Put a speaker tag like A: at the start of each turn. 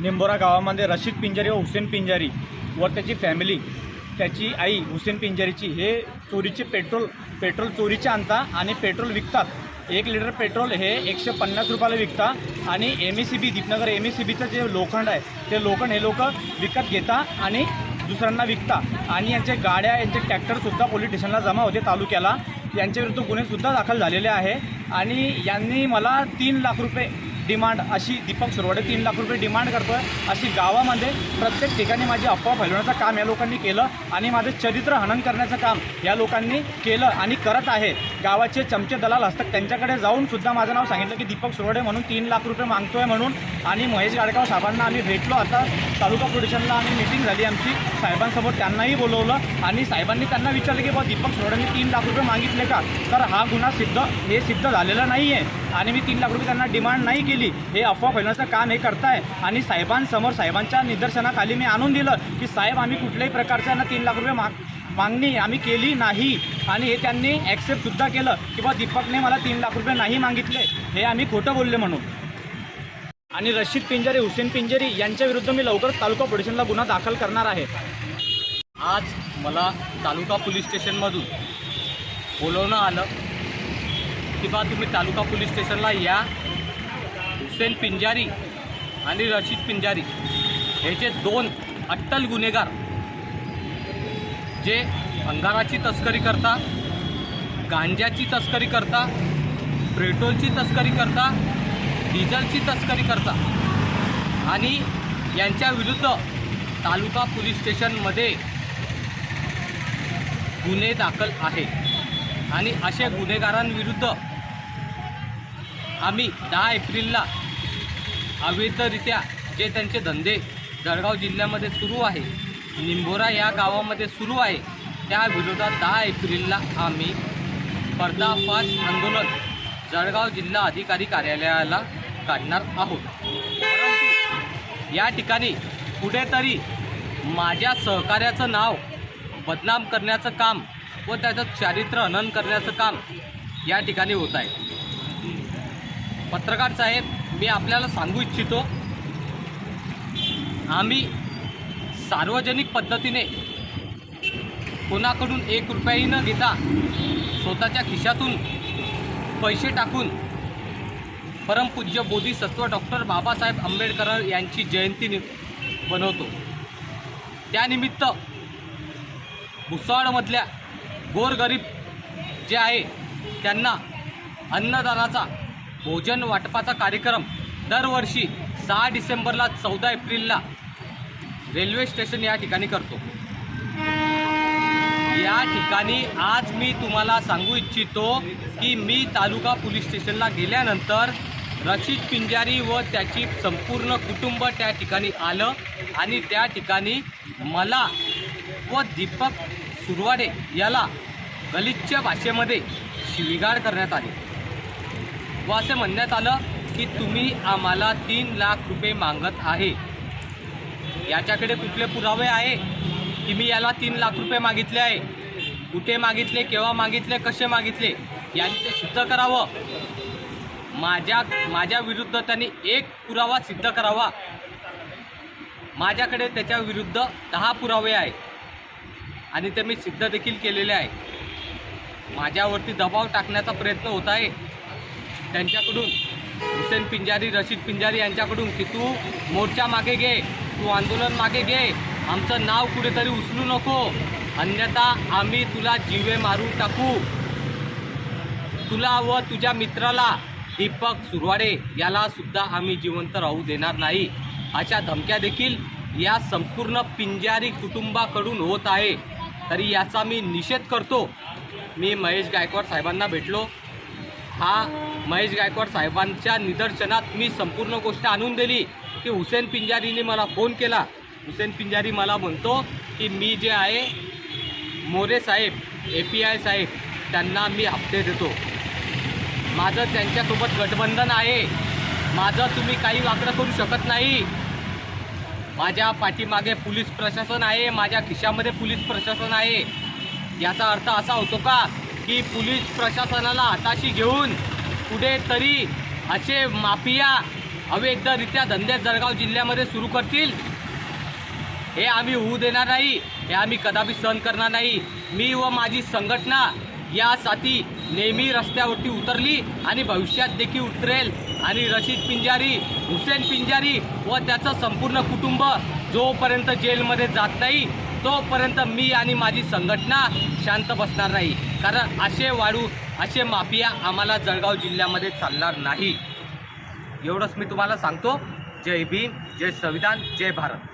A: निंबोरा गावामध्ये रशीद पिंजारी व हुसेन पिंजारी व त्याची फॅमिली त्याची आई हुसेन पिंजारीची हे चोरीचे पेट्रोल पेट्रोल चोरीचे आणता आणि पेट्रोल विकतात. एक लिटर पेट्रोल हे एकशे पन्नास रुपयाला विकता आणि M A C B Deepnagar M A C बीचं जे लोखंड आहे ते लोखंड हे लोक विकत घेता आणि दुसऱ्यांना विकता. आणि यांचे गाड्या यांचे ट्रॅक्टरसुद्धा पोलीस स्टेशनला जमा होते तालुक्याला. यांच्याविरुद्ध गुन्हेसुद्धा दाखल झालेले आहे. आणि यांनी मला तीन लाख रुपये डिमांड अशी दीपक सुरवडे तीन लाख रुपये डिमांड करतोय. अशी गावामध्ये प्रत्येक ठिकाणी माझी अफवा फैलवण्याचं काम या लोकांनी केलं आणि माझं चरित्र हनन करण्याचं काम या लोकांनी केलं आणि करत आहे. गावाचे चमचे दलाल असतात त्यांच्याकडे जाऊन सुद्धा माझं नाव सांगितलं की दीपक सुरवडे म्हणून तीन लाख रुपये मागतोय म्हणून आणि महेश गाडगाव साहेबांना आम्ही भेटलो. आता तालुका पोलिसांना आम्ही मिटिंग झाली आमची. साहेबांसमोर त्यांनाही बोलवलं आणि साहेबांनी त्यांना विचारलं की बा दीपक सुरवडेंनी तीन लाख रुपये मागितले का? तर हा गुन्हा सिद्ध हे सिद्ध झालेला नाही आहे आणि मी तीन लाख रुपये त्यांना डिमांड नाही केली. हे अफवा फैलवण्याचं काम हे करताय. आणि साहेबांसमोर साहेबांच्या निदर्शनाखाली मी आणून दिलं की साहेब आम्ही कुठल्याही प्रकारच्या ना तीन लाख रुपये माग मागणी आम्ही केली नाही. आणि हे त्यांनी ॲक्सेप्टसुद्धा केलं की बा दीपकने मला तीन लाख रुपये नाही मागितले. हे आम्ही खोटं बोलले म्हणून. आणि रशीद पिंजारी हुसेन पिंजारी यांच्या विरुद्ध मी लवकरच तालुका पोलिसांना गुन्हा दाखल करणार आहे.
B: आज मला तालुका पोलीस स्टेशनमधून बोलवणं आलं. की बा तुम्ही तालुका पोलीस स्टेशनला या. हुसेन पिंजारी आणि रशीद पिंजारी ह्याचे दोन अट्टल गुन्हेगार जे अंगाराची तस्करी करता गांजाची तस्करी करता पेट्रोलची तस्करी करता डिझेलची तस्करी करता आणि यांच्या विरुद्ध तालुका पोलीस स्टेशनमध्ये गुन्हे दाखल आहे आणि असे गुन्हेगारांविरुद्ध आम्ही दहा एप्रिलला अवैधरित्या जे त्यांचे धंदे जळगाव जिल्ह्यामध्ये सुरू आहे निंबोरा या गावामध्ये सुरू आहे त्या विरोधात दहा एप्रिलला आम्ही पर्दाफाश आंदोलन जळगाव जिल्हा अधिकारी कार्यालयाला काढणार आहोत. परंतु या ठिकाणी कुठेतरी माझ्या सहकार्याचं नाव बदनाम करण्याचं काम व त्याचं चारित्र्य हनन करण्याचं काम या ठिकाणी होत आहे. पत्रकार साहेब मी आपल्याला सांगू इच्छितो आम्ही सार्वजनिक पद्धतीने कोणाकडून एक रुपयाही न घेता स्वतःच्या खिशातून पैसे टाकून परमपूज्य बोधिसत्व डॉक्टर बाबासाहेब आंबेडकर यांची जयंती नि बनवतो. त्यानिमित्त भुसावळमधल्या गोरगरीब जे आहे त्यांना अन्नदानाचा भोजन वाटपाचा कार्यक्रम दरवर्षी सहा डिसेंबरला चौदा एप्रिलला रेल्वे स्टेशन या ठिकाणी करतो. या ठिकाणी आज मी तुम्हाला सांगू इच्छितो की मी तालुका पोलीस स्टेशनला गेल्यानंतर रचित पिंजारी व त्याची संपूर्ण कुटुंब त्या ठिकाणी आलं आणि त्या ठिकाणी मला व दीपक सुरवाडे याला गलिच्छ भाषेमध्ये शिवीगाळ करण्यात आली. व असे म्हणण्यात आलं की तुम्ही आम्हाला तीन लाख रुपये मागत आहे. याच्याकडे कुठले पुरावे आहे? की मी याला तीन लाख रुपये मागितले आहे? कुठे मागितले? केव्हा मागितले? कसे मागितले? यांनी ते सिद्ध करावं. माझ्या माझ्या विरुद्ध त्यांनी एक पुरावा सिद्ध करावा. माझ्याकडे त्याच्या विरुद्ध दहा पुरावे आहे आणि ते मी सिद्ध देखील केलेले आहे. माझ्यावरती दबाव टाकण्याचा प्रयत्न होत आहे. त्यांच्याकडून हुसेन पिंजारी रशीद पिंजारी यांच्याकडून की तू मोर्चा मागे घे तू आंदोलन मागे घे आमचं नाव कुठेतरी उचलू नको अन्यथा आम्ही तुला जीवे मारून टाकू. तुला व तुझ्या मित्राला दीपक सुरवाडे याला सुद्धा आम्ही जिवंत राहू देणार नाही. अशा धमक्या देखील या संपूर्ण पिंजारी कुटुंबाकडून होत आहे. तरी याचा मी निषेध करतो. मी महेश गायकवाड साहेबांना भेटलो. हा महेश गायकवाड साहेबांच्या निदर्शनात मी संपूर्ण गोष्ट आणून दिली की हुसेन पिंजारीने मला फोन केला. हुसेन पिंजारी मला म्हणतो की मी जे आहे More saheb A P I saheb त्यांना मी हप्ते देतो. माझं त्यांच्यासोबत गठबंधन आहे. माझं तुम्ही काही वाकडं करू शकत नाही. माझ्या पाठीमागे पोलीस प्रशासन आहे माझ्या खिशामध्ये पोलीस प्रशासन आहे. याचा अर्थ असा होतो का की पोलीस प्रशासनाला हाताशी घेऊन कुठेतरी असे माफिया अवैधरित्या धंदे जळगाव जिल्ह्यामध्ये सुरू करतील. हे आम्ही होऊ देणार नाही हे आम्ही कदापि सहन करणार नाही. मी व माझी संघटना यासाठी नेहमी रस्त्यावरती उतरली आणि भविष्यात देखील उतरेल. आणि रशीद पिंजारी हुसेन पिंजारी व त्याचं संपूर्ण कुटुंब जोपर्यंत जेलमध्ये जात नाही तोपर्यंत मी आणि माझी संघटना शांत बसणार नाही. कारण असे वाढू असे माफिया आम्हाला जळगाव जिल्ह्यामध्ये चालणार नाही. एवढंच मी तुम्हाला सांगतो. जय भीम जय संविधान जय भारत.